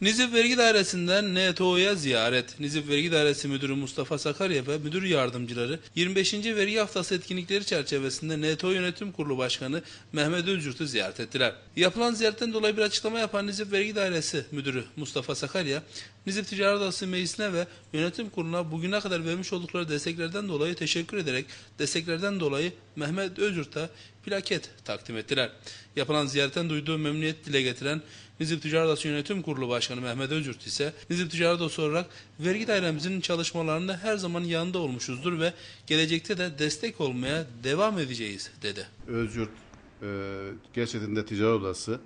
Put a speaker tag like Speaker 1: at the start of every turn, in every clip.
Speaker 1: Nizip Vergi Dairesi'nden NTO'ya ziyaret. Nizip Vergi Dairesi Müdürü Mustafa Sakarya ve müdür yardımcıları 25. Vergi Haftası etkinlikleri çerçevesinde NTO Yönetim Kurulu Başkanı Mehmet Özcurt'u ziyaret ettiler. Yapılan ziyaretten dolayı bir açıklama yapan Nizip Vergi Dairesi Müdürü Mustafa Sakarya, Nizip Ticaret Odası Meclisi'ne ve Yönetim Kurulu'na bugüne kadar vermiş oldukları desteklerden dolayı teşekkür ederek desteklerden dolayı Mehmet Özcurt'a plaket takdim ettiler. Yapılan ziyaretten duyduğu memnuniyet dile getiren Nizip Ticaret Odası Yönetim Kurulu Başkanı Mehmet Özcurt ise Nizip Ticaret Odası olarak vergi dairemizin çalışmalarında her zaman yanında olmuşuzdur ve gelecekte de destek olmaya devam edeceğiz dedi.
Speaker 2: Özgürt e, gerçekten de ticaret odası.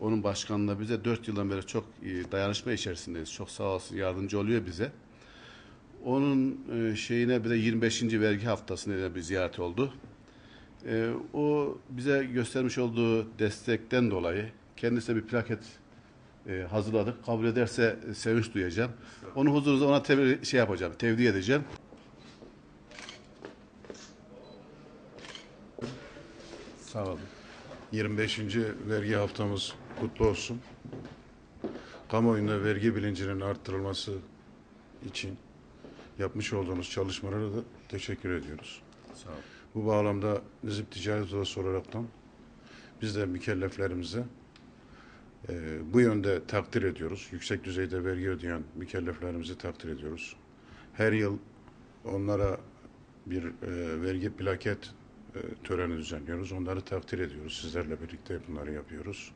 Speaker 2: Onun başkanlığı bize 4 yıldan beri çok iyi dayanışma içerisindeyiz. Çok sağ olsun yardımcı oluyor bize. Onun e, şeyine bir de 25. vergi haftasında bir ziyaret oldu. E, o bize göstermiş olduğu destekten dolayı kendisine bir plaket e, hazırladık. Kabul ederse e, sevinç duyacağım. Onu huzurunuzda ona tev- şey yapacağım, tevdi edeceğim.
Speaker 3: Sağ olun. 25. vergi haftamız kutlu olsun. Kamuoyunda vergi bilincinin arttırılması için yapmış olduğunuz çalışmalara da teşekkür ediyoruz.
Speaker 2: Sağ olun.
Speaker 3: Bu bağlamda Nizip Ticaret Odası olaraktan biz de mükelleflerimize e, bu yönde takdir ediyoruz. Yüksek düzeyde vergi ödeyen mükelleflerimizi takdir ediyoruz. Her yıl onlara bir e, vergi plaket e, töreni düzenliyoruz. Onları takdir ediyoruz. Sizlerle birlikte bunları yapıyoruz.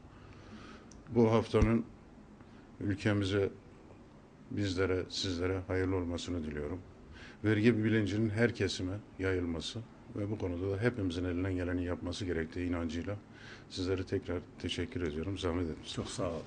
Speaker 3: Bu haftanın ülkemize, bizlere, sizlere hayırlı olmasını diliyorum. Vergi bilincinin her kesime yayılması ve bu konuda da hepimizin elinden geleni yapması gerektiği inancıyla sizlere tekrar teşekkür ediyorum. Zahmet etmişsiniz.
Speaker 2: Çok sağ olun.